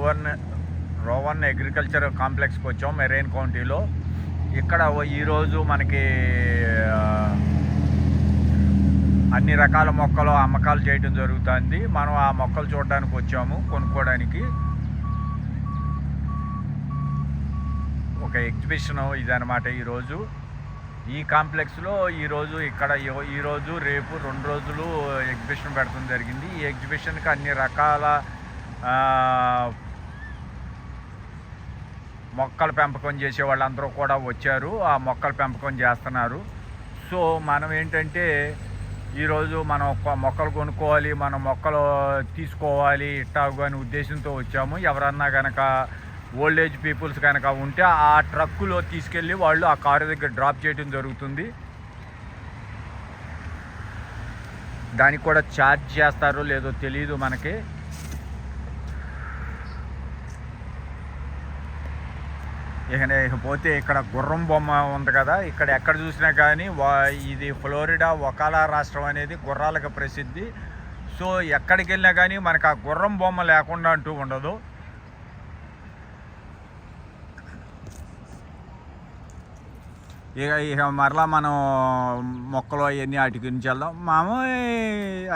Rowan Rowan agriculture కాంప్లెక్స్కి వచ్చాం marine కౌంటీలో. ఇక్కడ ఈరోజు మనకి అన్ని రకాల మొక్కలు అమ్మకాలు చేయడం జరుగుతుంది. మనం ఆ మొక్కలు చూడడానికి వచ్చాము కొనుక్కోవడానికి. ఒక ఎగ్జిబిషన్ ఇదనమాట ఈరోజు. ఈ కాంప్లెక్స్లో ఈరోజు ఇక్కడ ఈరోజు రేపు రెండు రోజులు ఎగ్జిబిషన్ పెడతాం జరిగింది. ఈ ఎగ్జిబిషన్కి అన్ని రకాల మొక్కల పెంపకం చేసే వాళ్ళందరూ కూడా వచ్చారు. ఆ మొక్కల పెంపకం చేస్తున్నారు. సో మనం ఏంటంటే ఈరోజు మనం మొక్కలు కొనుక్కోవాలి మన మొక్కలు తీసుకోవాలి ఇట్టాగు అనే ఉద్దేశంతో వచ్చాము. ఎవరన్నా కనుక ఓల్డ్ ఏజ్ పీపుల్స్ కనుక ఉంటే ఆ ట్రక్కులో తీసుకెళ్ళి వాళ్ళు ఆ కారు దగ్గర డ్రాప్ చేయడం జరుగుతుంది. దానికి కూడా ఛార్జ్ చేస్తారో లేదో తెలియదు మనకి. ఇక పోతే ఇక్కడ గుర్రం బొమ్మ ఉంది కదా ఇక్కడ ఎక్కడ చూసినా కానీ వా ఇది ఫ్లోరిడా ఒకాలా రాష్ట్రం అనేది గుర్రాలకు ప్రసిద్ధి. సో ఎక్కడికి వెళ్ళినా కానీ మనకు ఆ గుర్రం బొమ్మ లేకుండా అంటూ ఉండదు. ఇక ఇక మరలా మనం మొక్కలు అవన్నీ వాటి గురించి వెళ్దాం. మామ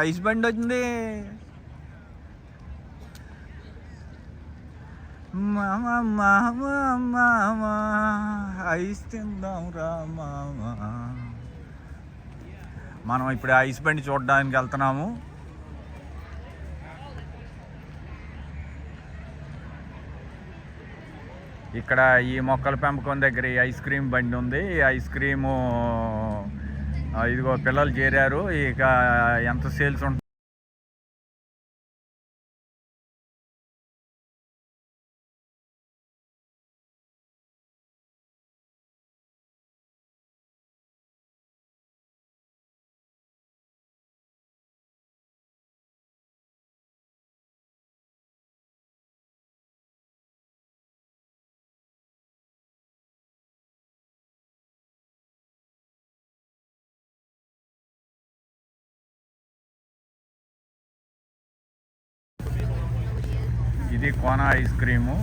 ఐస్ బండి వచ్చింది. మామ మామ మామ ఐస్ తిందాం రా మామ. మనం ఇప్పుడు ఐస్ బండి చూడడానికి వెళ్తున్నాము. ఇక్కడ ఈ మొక్కల పెంపకం దగ్గర ఈ ఐస్ క్రీమ్ బండి ఉంది. ఈ ఐస్ క్రీము ఇదిగో పిల్లలు చేరారు. ఇక ఎంత సేల్స్ ఉంటుంది ఇది కోనా ఐస్ క్రీము.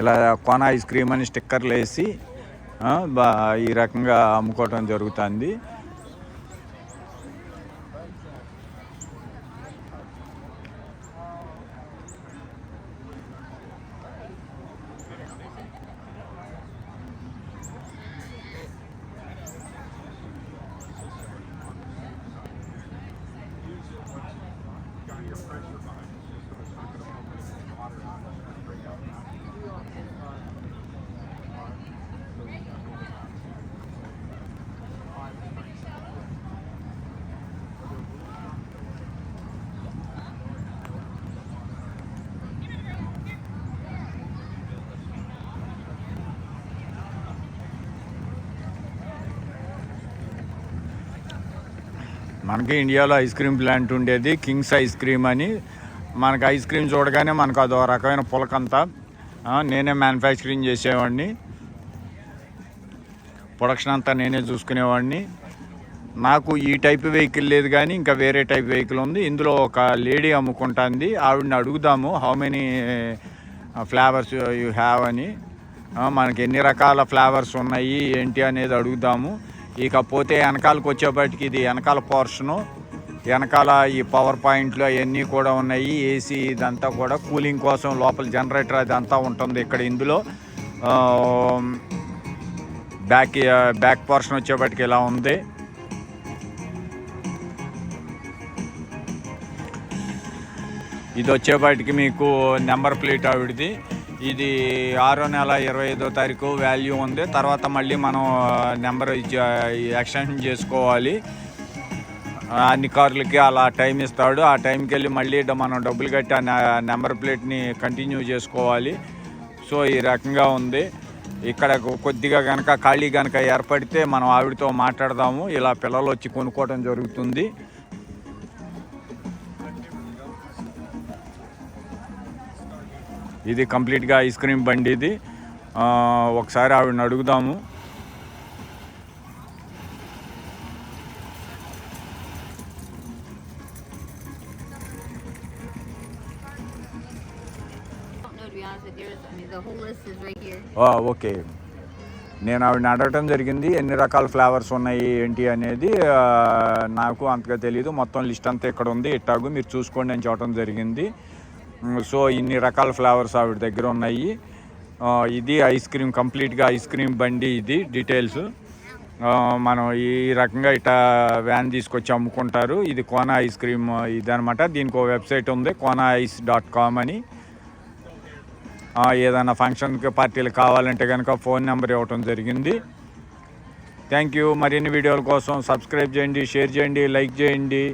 ఇలా కోనా ఐస్ క్రీమ్ అని స్టిక్కర్లు వేసి ఈ రకంగా అమ్ముకోవటం జరుగుతుంది. మనకి ఇండియాలో ఐస్ క్రీమ్ ప్లాంట్ ఉండేది కింగ్స్ ఐస్ క్రీమ్ అని. మనకు ఐస్ క్రీమ్ చూడగానే మనకు అదో రకమైన పులకంతా. నేనే మ్యానుఫ్యాక్చరింగ్ చేసేవాడిని. ప్రొడక్షన్ అంతా నేనే చూసుకునేవాడిని. నాకు ఈ టైప్ వెహికల్ లేదు కానీ ఇంకా వేరే టైప్ వెహికల్ ఉంది. ఇందులో ఒక లేడీ అమ్ముకుంటుంది. ఆవిడని అడుగుదాము how many flavours you have అని. మనకి ఎన్ని రకాల ఫ్లేవర్స్ ఉన్నాయి ఏంటి అనేది అడుగుదాము. ఇకపోతే వెనకాలకు వచ్చేప్పటికి ఇది వెనకాల పోర్షను వెనకాల ఈ పవర్ పాయింట్లు అవన్నీ కూడా ఉన్నాయి. ఏసీ ఇదంతా కూడా కూలింగ్ కోసం లోపల జనరేటర్ అదంతా ఉంటుంది ఇక్కడ ఇందులో. బ్యాక్ బ్యాక్ పోర్షన్ వచ్చేపటికి ఇలా ఉంది. ఇది వచ్చేపాటికి మీకు నెంబర్ ప్లేట్ ఆవిడది ఇది ఆరో నెల ఇరవై ఐదో తారీఖు వాల్యూ ఉంది. తర్వాత మళ్ళీ మనం నెంబర్ ఎక్స్టెన్షన్ చేసుకోవాలి. అన్ని కార్లకి అలా టైం ఇస్తాడు. ఆ టైంకి వెళ్ళి మళ్ళీ మనం డబ్బులు కట్టి ఆ నె- నెంబర్ ప్లేట్ని కంటిన్యూ చేసుకోవాలి. సో ఈ రకంగా ఉంది. ఇక్కడ కొద్దిగా కనుక ఖాళీ కనుక ఏర్పడితే మనం ఆవిడతో మాట్లాడదాము. ఇలా పిల్లలు వచ్చి కొనుక్కోవడం జరుగుతుంది. ఇది కంప్లీట్గా ఐస్ క్రీమ్ బండి ఇది. ఒకసారి ఆవిడని అడుగుదాము. ఓకే. నేను ఆవిడని అడగటం జరిగింది ఎన్ని రకాల ఫ్లేవర్స్ ఉన్నాయి ఏంటి అనేది నాకు అంతగా తెలియదు మొత్తం లిస్ట్ అంతా ఇక్కడ ఉంది. ఇట్టాగు మీరు చూసుకోండి అని చెప్పడం జరిగింది. సో ఇన్ని రకాల ఫ్లేవర్స్ ఆవిడ దగ్గర ఉన్నాయి. ఇది ఐస్ క్రీమ్ కంప్లీట్గా ఐస్ క్రీమ్ బండి ఇది డీటెయిల్స్. మనం ఈ రకంగా ఇట్లా వ్యాన్ తీసుకొచ్చి అమ్ముకుంటారు. ఇది కోనా ఐస్ క్రీమ్ ఇదనమాట దీనికి ఒక వెబ్సైట్ ఉంది కోనా ఐస్ డాట్ కామ్ అని. ఏదైనా ఫంక్షన్కి పార్టీలు కావాలంటే కనుక ఫోన్ నెంబర్ ఇవ్వటం జరిగింది. Thank you. మరిన్ని వీడియోల కోసం సబ్స్క్రైబ్ చేయండి షేర్ చేయండి లైక్ చేయండి.